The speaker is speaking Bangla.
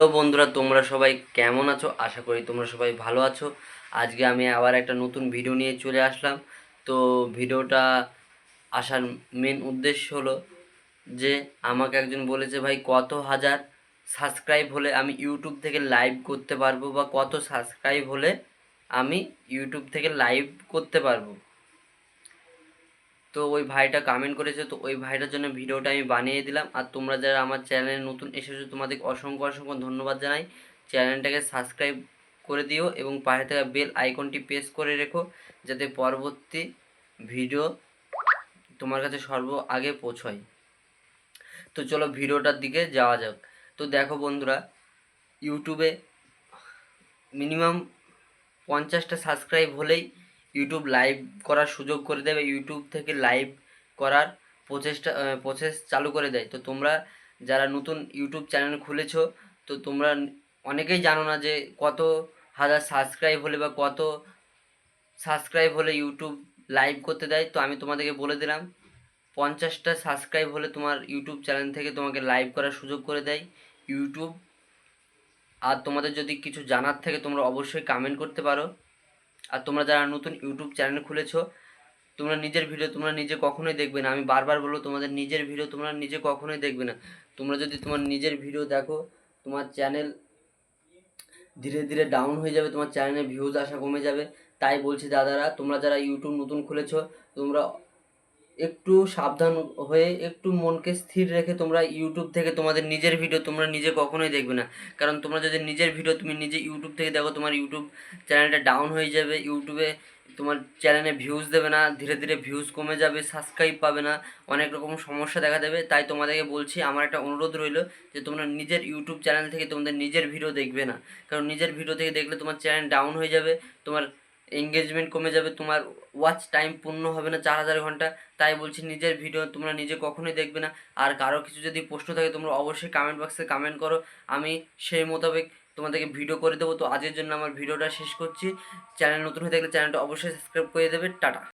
তো বন্ধুরা, তোমরা সবাই কেমন আছো? আশা করি তোমরা সবাই ভালো আছো। আজকে আমি আবার একটা নতুন ভিডিও নিয়ে চলে আসলাম। তো ভিডিওটা আসার মেন উদ্দেশ্য হলো যে, আমাকে একজন বলেছে, ভাই, কত হাজার সাবস্ক্রাইব হলে আমি ইউটিউব থেকে লাইভ করতে পারব বা কত সাবস্ক্রাইব হলে আমি ইউটিউব থেকে লাইভ করতে পারব? তো ওই ভাইটা কমেন্ট করেছে, তো ওই ভাইটার জন্য ভিডিওটা আমি বানিয়ে দিলাম। আর তোমরা যারা আমার চ্যানেলে নতুন এসেছ, তোমাদের অসংখ্য অসংখ্য ধন্যবাদ জানাই। চ্যানেলটাকে সাবস্ক্রাইব করে দিও এবং পাশে থাকা বেল আইকনটি প্রেস করে রেখো, যাতে পরবর্তী ভিডিও তোমার কাছে সর্ব আগে পৌঁছয়। তো চলো ভিডিওটার দিকে যাওয়া যাক। তো দেখো বন্ধুরা ইউটিউবে মিনিমাম পঞ্চাশটা সাবস্ক্রাইব হলেই ইউটিউব লাইভ করার সুযোগ করে দেবে ইউটিউব থেকে লাইভ করার প্রচেষ্টা প্রসেস চালু করে দেয়। তো তোমরা যারা নতুন ইউটিউব চ্যানেল খুলেছো, তো তোমরা অনেকেই জানো না যে কত হাজার সাবস্ক্রাইব হলে বা কত সাবস্ক্রাইব হলে ইউটিউব লাইভ করতে দেয়। তো আমি তোমাদেরকে বলে দিলাম, পঞ্চাশটা সাবস্ক্রাইব হলে তোমার ইউটিউব চ্যানেল থেকে তোমাকে লাইভ করার সুযোগ করে দেয় ইউটিউব আর তোমাদের যদি কিছু জানার থাকে, তোমরা অবশ্যই কমেন্ট করতে পারো। আর তোমরা যারা নতুন ইউটিউব চ্যানেল খুলেছো, তোমরা নিজের ভিডিও তোমরা নিজে কখনোই দেখবে না। আমি বারবার বলব, তোমাদের নিজের ভিডিও তোমরা নিজে কখনোই দেখবে না। তোমরা যদি তোমার নিজের ভিডিও দেখো, তোমার চ্যানেল ধীরে ধীরে ডাউন হয়ে যাবে, তোমার চ্যানেলে ভিউজ আসা কমে যাবে। তাই বলছি দাদারা, তোমরা যারা ইউটিউব নতুন খুলেছো, তোমরা একটু সাবধান হয়ে একটু মনকে স্থির রেখে তোমরা ইউটিউব থেকে তোমাদের নিজের ভিডিও তোমরা নিজে কখনোই দেখবে না। কারণ তোমরা যদি নিজের ভিডিও তুমি নিজে ইউটিউব থেকে দেখো, তোমার ইউটিউব চ্যানেলটা ডাউন হয়ে যাবে ইউটিউবে তোমার চ্যানেলে ভিউজ দেবে না, ধীরে ধীরে ভিউজ কমে যাবে সাবস্ক্রাইব পাবে না, অনেক রকম সমস্যা দেখা দেবে। তাই তোমাদেরকে বলছি, আমার একটা অনুরোধ রইল যে তোমরা নিজের ইউটিউব চ্যানেল থেকে তোমাদের নিজের ভিডিও দেখবে না। কারণ নিজের ভিডিও থেকে দেখলে তোমার চ্যানেল ডাউন হয়ে যাবে, তোমার এঙ্গেজমেন্ট কমে যাবে, তোমার ওয়াচ টাইম পূর্ণ হবে না চার হাজার ঘণ্টা। তাই বলছি নিজের ভিডিও তোমরা নিজে কখনোই দেখবে না। আর কারও কিছু যদি প্রশ্ন থাকে, তোমরা অবশ্যই কমেন্ট বক্সে কমেন্ট করো। আমি সেই মোতাবেক তোমাদেরকে ভিডিও করে দেবো। তো আজের জন্য আমার ভিডিওটা শেষ করছি। চ্যানেল নতুন হয়ে থাকলে চ্যানেলটা অবশ্যই সাবস্ক্রাইব করে দেবে। টাটা।